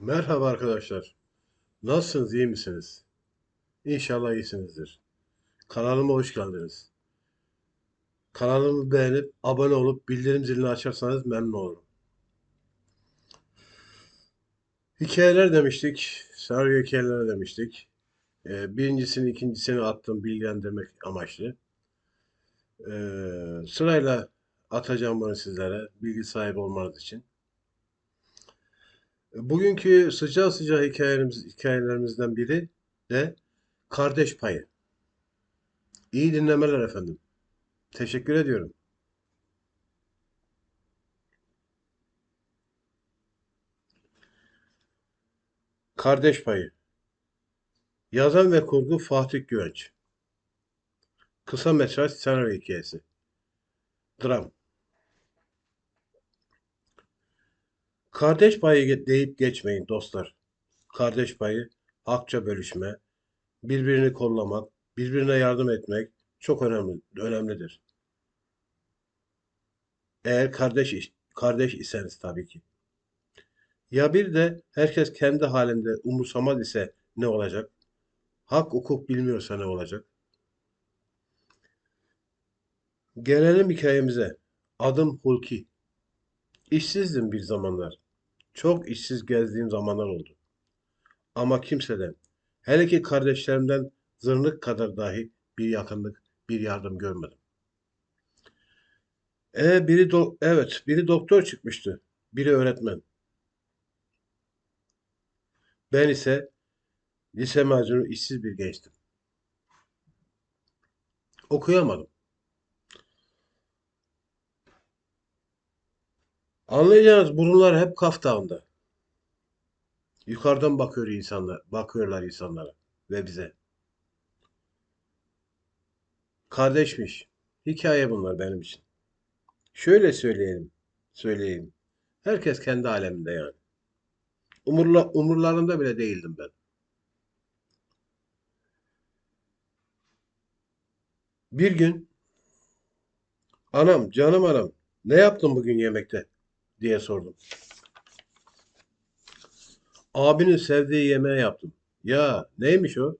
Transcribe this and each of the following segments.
Merhaba arkadaşlar. Nasılsınız, iyi misiniz? İnşallah iyisinizdir. Kanalıma hoş geldiniz. Kanalımı beğenip abone olup bildirim zilini açarsanız memnun olurum. Hikayeler demiştik, senaryo hikayeleri demiştik. Ee, birincisini, ikincisini attım bilgilendirmek amaçlı. Ee, sırayla atacağım bunu sizlere, bilgi sahibi olmanız için. Bugünkü sıcağı sıcağı hikayelerimiz, hikayelerimizden biri de kardeş payı. İyi dinlemeler efendim. Teşekkür ediyorum. Kardeş payı. Yazan ve kurgu Fatih Güvenç. Kısa metraj senaryo hikayesi. Dram. Kardeş payı deyip geçmeyin dostlar. Kardeş payı hakça bölüşme, birbirini kollamak, birbirine yardım etmek çok önemli, önemlidir. Eğer kardeş kardeş iseniz tabii ki. Ya bir de herkes kendi halinde umursamaz ise ne olacak? Hak hukuk bilmiyorsa ne olacak? Gelelim hikayemize. Adım Hulki. İşsizdim bir zamanlar. Çok işsiz gezdiğim zamanlar oldu. Ama kimseden, hele ki kardeşlerimden zırnık kadar dahi bir yakınlık, bir yardım görmedim. E biri do- evet, biri doktor çıkmıştı, biri öğretmen. Ben ise lise mezunu işsiz bir gençtim. Okuyamadım. Anlayacağınız burunlar hep kaftağında. Yukarıdan bakıyor insanlar, bakıyorlar insanlara ve bize. Kardeşmiş. Hikaye bunlar benim için. Şöyle söyleyelim, söyleyeyim. Herkes kendi aleminde yani. Umurla, umurlarında bile değildim ben. Bir gün anam, canım anam, ne yaptın bugün yemekte diye sordum. Abinin sevdiği yemeği yaptım. Ya neymiş o?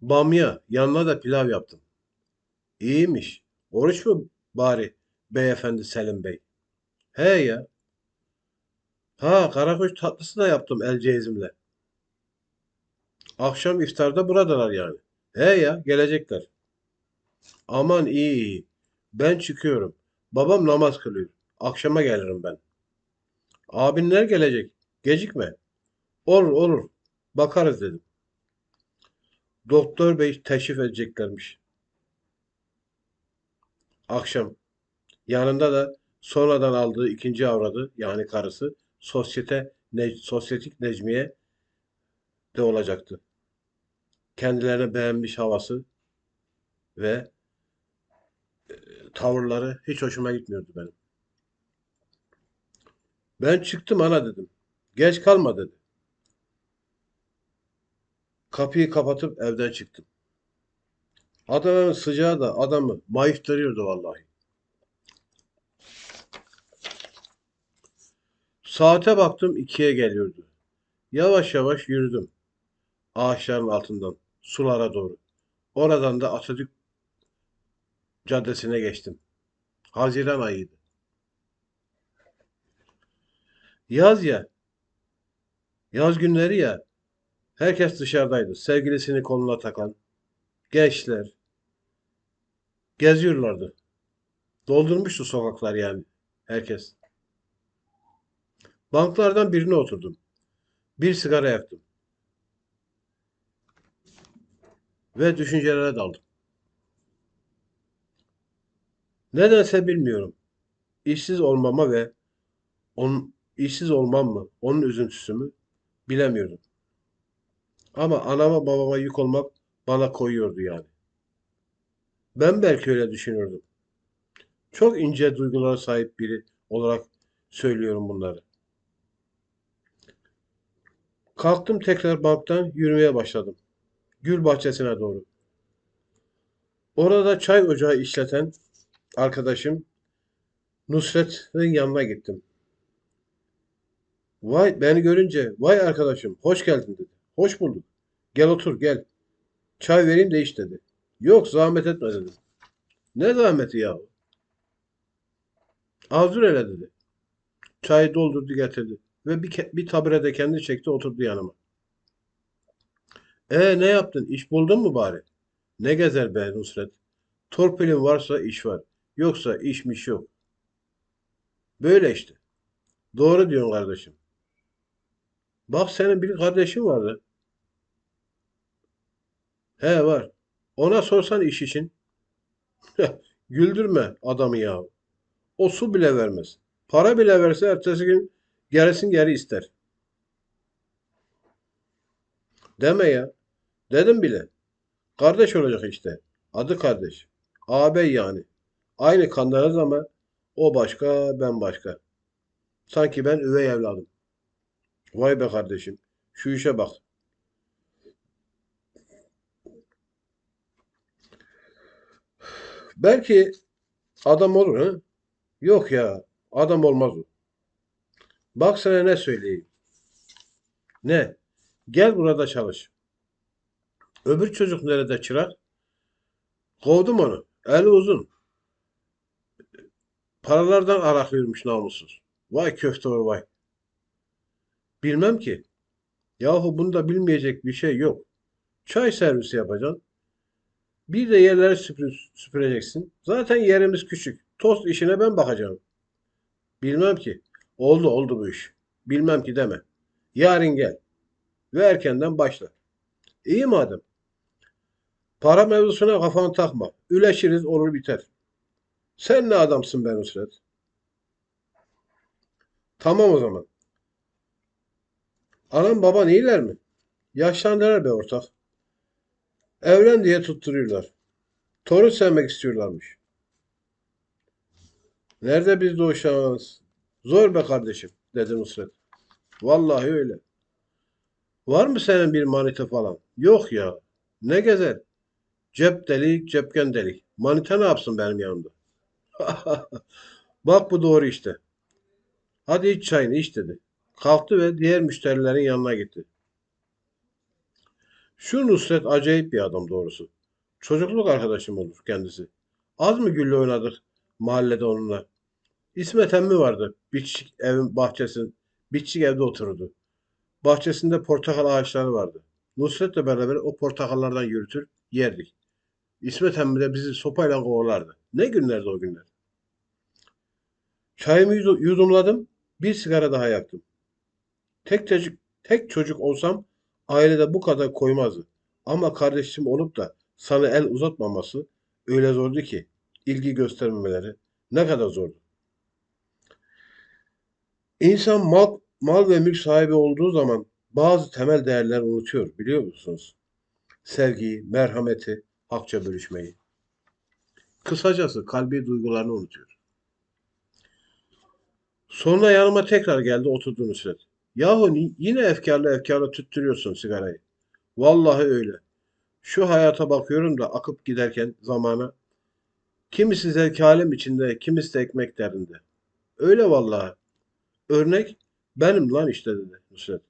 Bamya, yanına da pilav yaptım. İyiymiş. Oruç mu bari beyefendi Selim Bey? He ya. Ha karakuş tatlısı da yaptım el cezimle. Akşam iftarda buradalar yani. He ya gelecekler. Aman iyi iyi. Ben çıkıyorum. Babam namaz kılıyor. Akşama gelirim ben. Abinler gelecek. Gecikme. Olur olur. Bakarız dedim. Doktor bey teşrif edeceklermiş. Akşam. Yanında da sonradan aldığı ikinci avradı yani karısı sosyete ne, sosyetik Necmiye de olacaktı. Kendilerine beğenmiş havası ve tavırları hiç hoşuma gitmiyordu benim. Ben çıktım ana dedim. Geç kalma dedi. Kapıyı kapatıp evden çıktım. Adana'nın sıcağı da adamı mayıştırıyordu vallahi. Saate baktım ikiye geliyordu. Yavaş yavaş yürüdüm. Ağaçların altından sulara doğru. Oradan da Atatürk Caddesi'ne geçtim. Haziran ayıydı. Yaz ya, yaz günleri ya, herkes dışarıdaydı. Sevgilisini koluna takan, gençler geziyorlardı. Doldurmuştu sokaklar yani herkes. Banklardan birine oturdum. Bir sigara yaktım. Ve düşüncelere daldım. Nedense bilmiyorum. İşsiz olmama ve onun işsiz olmam mı, onun üzüntüsü mü bilemiyordum. Ama anama babama yük olmak bana koyuyordu yani. Ben belki öyle düşünürdüm. Çok ince duygulara sahip biri olarak söylüyorum bunları. Kalktım tekrar banktan yürümeye başladım. Gül bahçesine doğru. Orada çay ocağı işleten arkadaşım Nusret'in yanına gittim. Vay beni görünce vay arkadaşım hoş geldin dedi. Hoş bulduk. Gel otur gel. Çay vereyim de iç dedi. Yok zahmet etme dedim. Ne zahmeti ya? Azur hele dedi. Çayı doldurdu getirdi. Ve bir, bir taburede kendi çekti oturdu yanıma. E ne yaptın? İş buldun mu bari? Ne gezer be Nusret? Torpilin varsa iş var. Yoksa işmiş yok. Böyle işte. Doğru diyorsun kardeşim. Bak senin bir kardeşin vardı. He var. Ona sorsan iş için. Güldürme adamı ya. O su bile vermez. Para bile verse ertesi gün gerisin geri ister. Deme ya. Dedim bile. Kardeş olacak işte. Adı kardeş. Ağabey yani. Aynı kanlarız ama o başka ben başka. Sanki ben üvey evladım. Vay be kardeşim. Şu işe bak. Belki adam olur ha? Yok ya. Adam olmaz o. Bak sana ne söyleyeyim. Ne? Gel burada çalış. Öbür çocuk nerede çırak? Kovdum onu. Eli uzun. Paralardan araklıyormuş namussuz. Vay köfte vay. Bilmem ki. Yahu bunda bilmeyecek bir şey yok. Çay servisi yapacaksın. Bir de yerleri süpür- süpüreceksin. Zaten yerimiz küçük. Tost işine ben bakacağım. Bilmem ki. Oldu oldu bu iş. Bilmem ki deme. Yarın gel. Ve erkenden başla. İyi madem. Para mevzusuna kafanı takma. Üleşiriz olur biter. Sen ne adamsın be Nusret? Tamam o zaman. Anam baban iyiler mi? Yaşlandılar be ortak. Evlen diye tutturuyorlar. Torun sevmek istiyorlarmış. Nerede o şans? Zor be kardeşim, dedi Nusret. Vallahi öyle. Var mı senin bir manita falan? Yok ya. Ne gezer? Cep delik, cepken delik. Manita ne yapsın benim yanımda? Bak bu doğru işte. Hadi iç çayını iç dedi. Kalktı ve diğer müşterilerin yanına gitti. Şu Nusret acayip bir adam doğrusu. Çocukluk arkadaşım olur kendisi. Az mı gülle oynadık mahallede onunla. İsmet emmi vardı. Bitişik evin bahçesinin. Bitişik evde otururdu. Bahçesinde portakal ağaçları vardı. Nusret'le beraber o portakallardan yürütür yerdik. İsmet emmi de bizi sopayla kovalardı. Ne günlerdi o günler. Çayımı yudu- yudumladım. Bir sigara daha yaktım. Tek çocuk, tek çocuk olsam ailede bu kadar koymazdı. Ama kardeşim olup da sana el uzatmaması öyle zordu ki ilgi göstermemeleri ne kadar zordu. İnsan mal, mal ve mülk sahibi olduğu zaman bazı temel değerler unutuyor biliyor musunuz? Sevgiyi, merhameti, hakça bölüşmeyi. Kısacası kalbi duygularını unutuyor. Sonra yanıma tekrar geldi oturdu Nusret. Yahu yine efkarlı efkarlı tüttürüyorsun sigarayı. Vallahi öyle. Şu hayata bakıyorum da akıp giderken zamana. Kimisi zevk alem içinde, kimisi de ekmek derdinde. Öyle vallahi. Örnek benim lan işte dedi Nusret.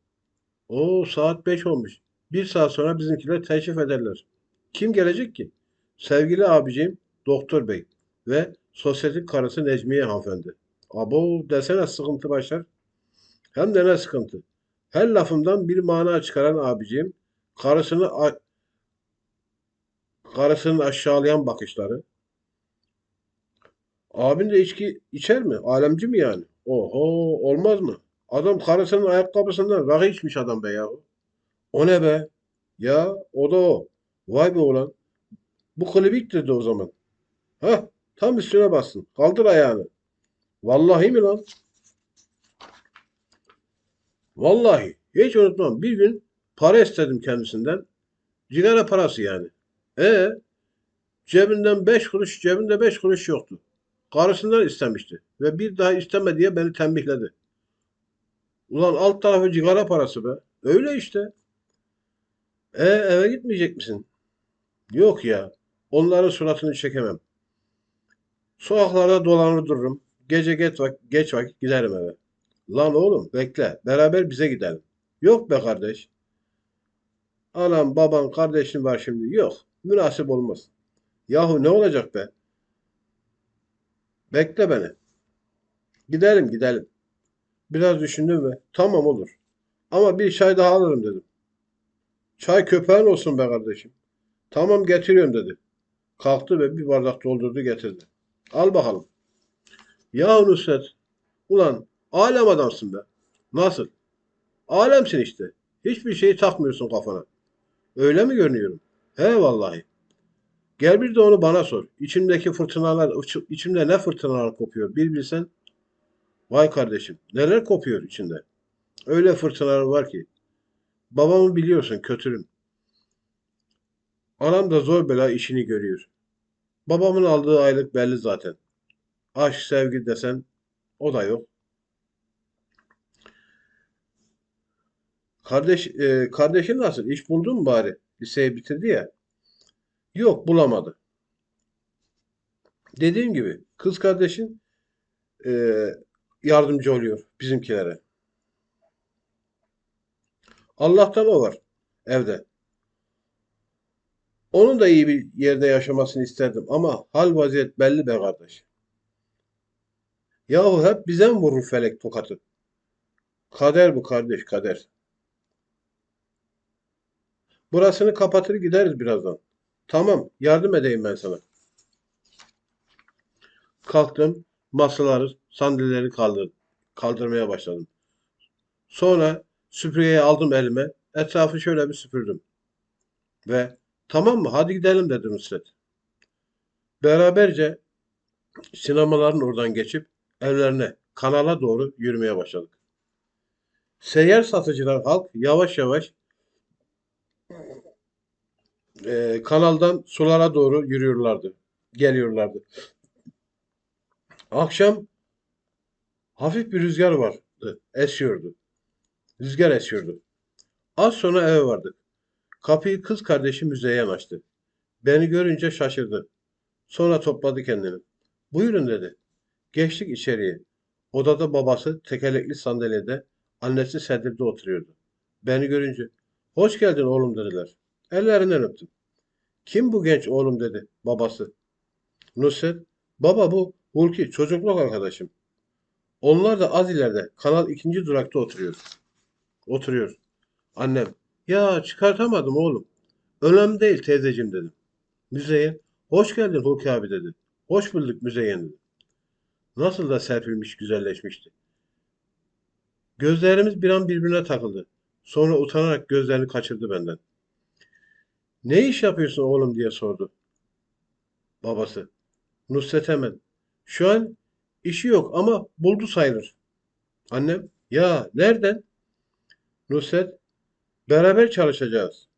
O saat 5 olmuş. Bir saat sonra bizimkiler teşrif ederler. Kim gelecek ki? Sevgili abiciğim Doktor Bey ve sosyetik karısı Necmiye hanımefendi. Abo desene sıkıntı başlar. Hem de ne sıkıntı. Her lafımdan bir mana çıkaran abiciğim karısını karısının aşağılayan bakışları. Abin de içki içer mi? Alemci mi yani? Oho olmaz mı? Adam karısının ayakkabısından rakı içmiş adam be ya. O ne be? Ya o da o. Vay be ulan. Bu klibiktir de o zaman. Hah tam üstüne bassın. Kaldır ayağını. Vallahi mi lan? Vallahi. Hiç unutmam. Bir gün para istedim kendisinden. Cigara parası yani. E cebinden beş kuruş, cebinde beş kuruş yoktu. Karısından istemişti. Ve bir daha isteme diye beni tembihledi. Ulan alt tarafı cigara parası be. Öyle işte. E eve gitmeyecek misin? Yok ya. Onların suratını çekemem. Sokaklarda dolanır dururum. Gece geç vakit, geç vakit giderim eve. Lan oğlum bekle. Beraber bize gidelim. Yok be kardeş. Anam, baban, kardeşin var şimdi. Yok. Münasip olmaz. Yahu ne olacak be? Bekle beni. Gidelim gidelim. Biraz düşündüm ve tamam olur. Ama bir çay daha alırım dedim. Çay köpeğin olsun be kardeşim. Tamam getiriyorum dedi. Kalktı ve bir bardak doldurdu getirdi. Al bakalım. Ya Nusret. Ulan alem adamsın be. Nasıl? Alemsin işte. Hiçbir şeyi takmıyorsun kafana. Öyle mi görünüyorum? He vallahi. Gel bir de onu bana sor. İçimdeki fırtınalar, içimde ne fırtınalar kopuyor bir bilsen. Vay kardeşim, neler kopuyor içinde. Öyle fırtınalar var ki. Babamı biliyorsun kötürüm. Anam da zor bela işini görüyor. Babamın aldığı aylık belli zaten. Aşk, sevgi desen o da yok. Kardeş, e, kardeşin nasıl? İş buldun mu bari? Liseyi bitirdi ya. Yok bulamadı. Dediğim gibi kız kardeşin e, yardımcı oluyor bizimkilere. Allah'tan o var evde. Onun da iyi bir yerde yaşamasını isterdim ama hal vaziyet belli be kardeş. Yahu hep bize mi vurur felek tokatı? Kader bu kardeş kader. Burasını kapatır gideriz birazdan. Tamam yardım edeyim ben sana. Kalktım masaları sandalyeleri kaldır, kaldırmaya başladım. Sonra süpürgeyi aldım elime etrafı şöyle bir süpürdüm. Ve tamam mı hadi gidelim dedi Nusret. Beraberce sinemaların oradan geçip evlerine, kanala doğru yürümeye başladık. Seyyar satıcılar halk yavaş yavaş e, kanaldan sulara doğru yürüyorlardı. Geliyorlardı. Akşam hafif bir rüzgar vardı. Esiyordu. Rüzgar esiyordu. Az sonra eve vardık. Kapıyı kız kardeşi Müzeyyen açtı. Beni görünce şaşırdı. Sonra topladı kendini. Buyurun dedi. Geçtik içeriye. Odada babası tekerlekli sandalyede, annesi sedirde oturuyordu. Beni görünce, hoş geldin oğlum dediler. Ellerinden öptüm. Kim bu genç oğlum dedi babası. Nusret, baba bu Hulki çocukluk arkadaşım. Onlar da az ileride kanal ikinci durakta oturuyor. Oturuyor. Annem, ya çıkartamadım oğlum. Önemli değil teyzeciğim dedim. Müzeyyen, hoş geldin Hulki abi dedi. Hoş bulduk Müzeyyen dedi. Nasıl da serpilmiş, güzelleşmişti. Gözlerimiz bir an birbirine takıldı. Sonra utanarak gözlerini kaçırdı benden. Ne iş yapıyorsun oğlum diye sordu. Babası. Nusret hemen. Şu an işi yok ama buldu sayılır. Annem. Ya nereden? Nusret. Beraber çalışacağız.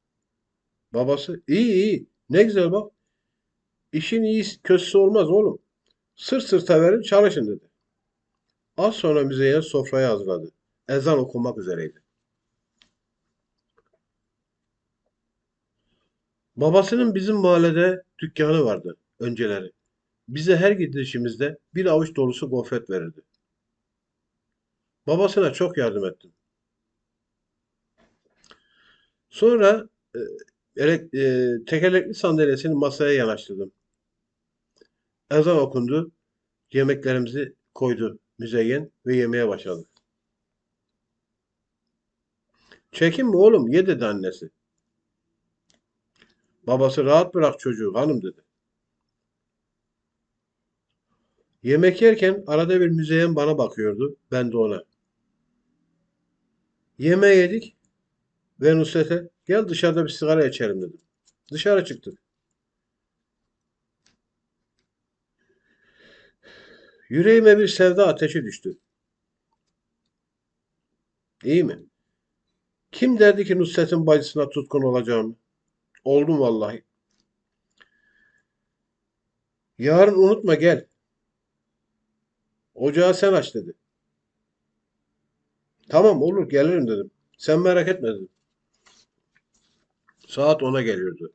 Babası. İyi iyi. Ne güzel bak. İşin iyi kötüsü olmaz oğlum. Sırt sırta verin çalışın dedi. Az sonra Müzeyyen sofrayı hazırladı. Ezan okumak üzereydi. Babasının bizim mahallede dükkanı vardı önceleri. Bize her gidişimizde bir avuç dolusu gofret verirdi. Babasına çok yardım ettim. Sonra e, e, tekerlekli sandalyesini masaya yanaştırdım. Ezan okundu. Yemeklerimizi koydu Müzeyyen ve yemeye başladık. Çekinme oğlum ye dedi annesi. Babası rahat bırak çocuğu hanım dedi. Yemek yerken arada bir Müzeyyen bana bakıyordu. Ben de ona. Yemeği yedik ve Nusret'e gel dışarıda bir sigara içelim dedim. Dışarı çıktık. Yüreğime bir sevda ateşi düştü. İyi mi? Kim derdi ki Nusret'in bacısına tutkun olacağımı? Oldum vallahi. Yarın unutma gel. Ocağı sen aç dedi. Tamam olur gelirim dedim. Sen merak etme dedim. Saat 10'a geliyordu.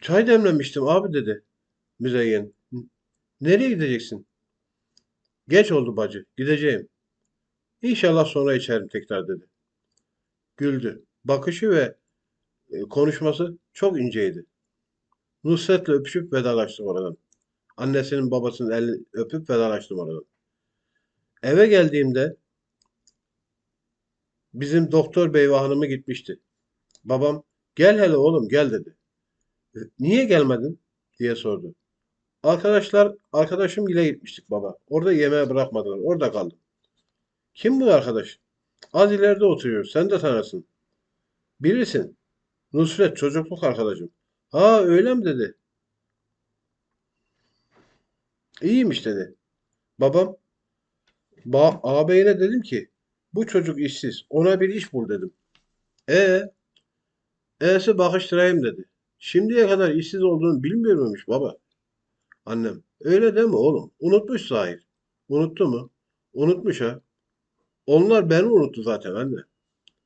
Çay demlemiştim abi dedi Müzeyyen. Nereye gideceksin? Geç oldu bacı, gideceğim. İnşallah sonra içerim tekrar dedi. Güldü. Bakışı ve e, konuşması çok inceydi. Nusret'le öpüşüp vedalaştık oradan. Annesinin babasının elini öpüp vedalaştım oradan. Eve geldiğimde bizim doktor bey ve hanımı gitmişti. Babam gel hele oğlum gel dedi. "E, Niye gelmedin diye sordu. Arkadaşlar arkadaşım ile gitmiştik baba. Orada yemeğe bırakmadılar. Orada kaldım. Kim bu arkadaş? Az ileride oturuyor. Sen de tanırsın. Bilirsin. Nusret çocukluk arkadaşım. Ha öyle mi dedi. İyiymiş dedi. Babam ba ağabeyine dedim ki bu çocuk işsiz. Ona bir iş bul dedim. E E'si bakıştırayım dedi. Şimdiye kadar işsiz olduğunu bilmiyor muymuş baba? Annem. Öyle deme oğlum. Unutmuş Zahir. Unuttu mu? Unutmuş ha. Onlar beni unuttu zaten anne.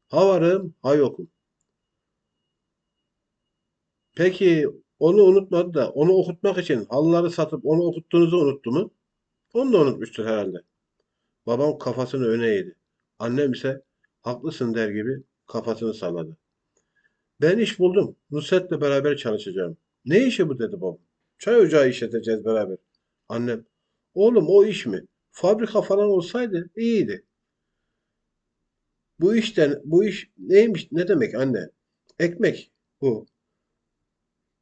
Ha varım, ha yokum. Peki onu unutmadı da onu okutmak için halıları satıp onu okuttuğunuzu unuttu mu? Onu da unutmuştur herhalde. Babam kafasını öne eğdi. Annem ise haklısın der gibi kafasını salladı. Ben iş buldum. Nusret'le beraber çalışacağım. Ne işi bu dedi babam. Çay ocağı işleteceğiz beraber. Annem. Oğlum o iş mi? Fabrika falan olsaydı iyiydi. Bu işten bu iş neymiş ne demek anne? Ekmek bu.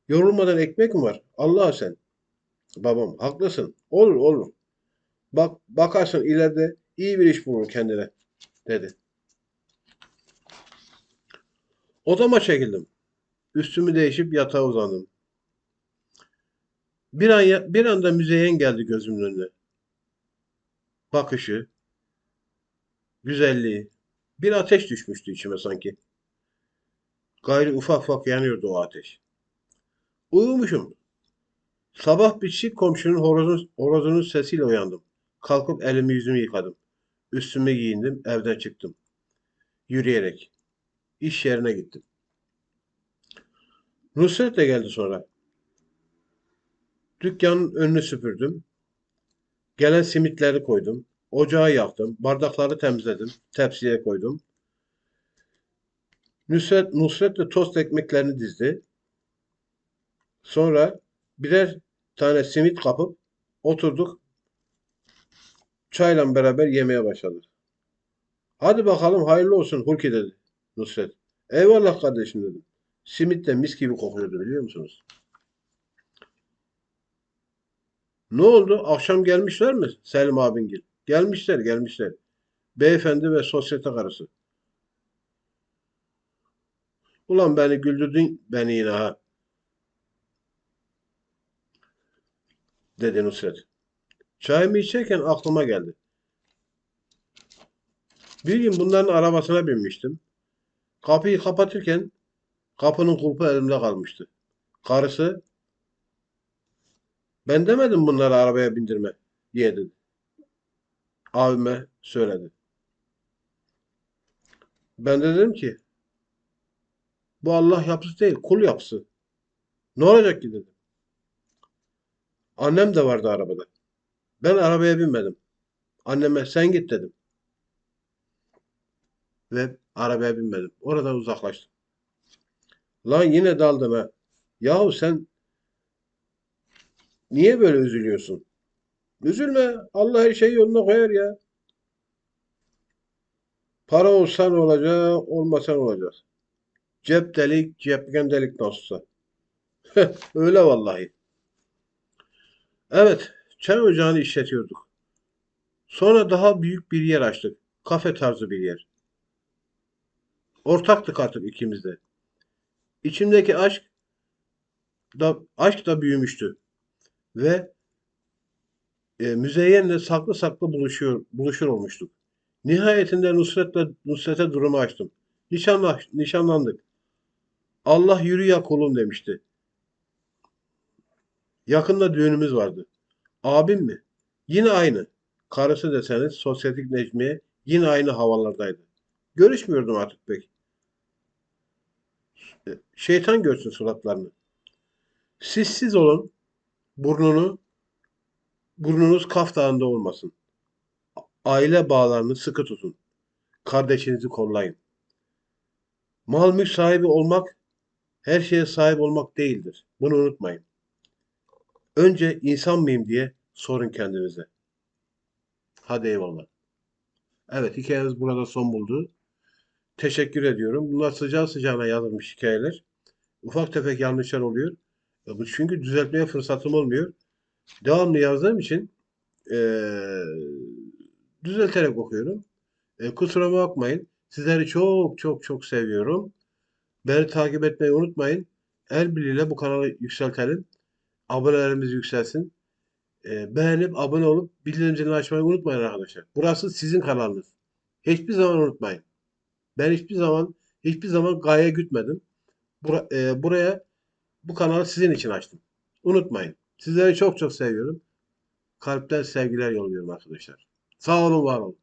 Yorulmadan ekmek mi var? Allah sen. Babam haklısın. Olur olur. Bak bakarsın ileride iyi bir iş bulur kendine dedi. Odama çekildim. Üstümü değişip yatağa uzandım. Bir an bir anda Müzeyyen geldi gözümün önüne. Bakışı, güzelliği. Bir ateş düşmüştü içime sanki. Gayri ufak ufak yanıyordu o ateş. Uyumuşum. Sabah bitişik komşunun horozun, horozunun sesiyle uyandım. Kalkıp elimi yüzümü yıkadım. Üstümü giyindim, evden çıktım. Yürüyerek. İş yerine gittim. Nusret de geldi sonra. Dükkanın önünü süpürdüm. Gelen simitleri koydum. Ocağı yaktım. Bardakları temizledim. Tepsiye koydum. Nusret, Nusret de tost ekmeklerini dizdi. Sonra birer tane simit kapıp oturduk. Çayla beraber yemeye başladık. Hadi bakalım hayırlı olsun Hulki dedi Nusret. Eyvallah kardeşim dedim. Simit de mis gibi kokuyordu biliyor musunuz? Ne oldu? Akşam gelmişler mi Selim abingil? Gelmişler, gelmişler. Beyefendi ve sosyete karısı. Ulan beni güldürdün beni yine ha. Dedi Nusret. Çayımı içerken aklıma geldi. Bir gün bunların arabasına binmiştim. Kapıyı kapatırken kapının kulpu elimde kalmıştı. Karısı ben demedim bunları arabaya bindirme diye dedi. Abime söyledi. Ben de dedim ki bu Allah yapısı değil kul yapısı. Ne olacak ki dedim. Annem de vardı arabada. Ben arabaya binmedim. Anneme sen git dedim. Ve arabaya binmedim. Oradan uzaklaştım. Lan yine daldın ha. Yahu sen niye böyle üzülüyorsun? Üzülme. Allah her şeyi yoluna koyar ya. Para olsa ne olacak, olmasa ne olacak? Cep delik, cepken delik nasılsa. Öyle vallahi. Evet, çay ocağını işletiyorduk. Sonra daha büyük bir yer açtık. Kafe tarzı bir yer. Ortaktık artık ikimiz de. İçimdeki aşk da aşk da büyümüştü. Ve e, Müzeyyen'le saklı saklı buluşuyor, buluşur olmuştuk. Nihayetinde Nusret'le Nusret'e durumu açtım. Nişanla, nişanlandık. Allah yürü ya kulum demişti. Yakında düğünümüz vardı. Abim mi? Yine aynı. Karısı deseniz sosyetik Necmiye yine aynı havalardaydı. Görüşmüyordum artık pek. Şeytan görsün suratlarını. Siz olun. Burnunu burnunuz Kaf Dağı'nda olmasın. Aile bağlarını sıkı tutun. Kardeşinizi kollayın. Mal mülk sahibi olmak her şeye sahip olmak değildir. Bunu unutmayın. Önce insan mıyım diye sorun kendinize. Hadi eyvallah. Evet hikayemiz burada son buldu. Teşekkür ediyorum. Bunlar sıcağı sıcağına yazılmış hikayeler. Ufak tefek yanlışlar oluyor. E, Çünkü düzeltmeye fırsatım olmuyor. Devamlı yazdığım için eee, düzelterek okuyorum. E, kusura bakmayın. Sizleri çok çok çok seviyorum. Beni takip etmeyi unutmayın. El birliğiyle bu kanalı yükseltelim. Abonelerimiz yükselsin. E, beğenip abone olup bildirim zilini açmayı unutmayın arkadaşlar. Burası sizin kanalınız. Hiçbir zaman unutmayın. Ben hiçbir zaman hiçbir zaman gaye gütmedim. Bura- e, buraya bu kanalı sizin için açtım. Unutmayın. Sizleri çok çok seviyorum. Kalpten sevgiler yolluyorum arkadaşlar. Sağ olun, var olun.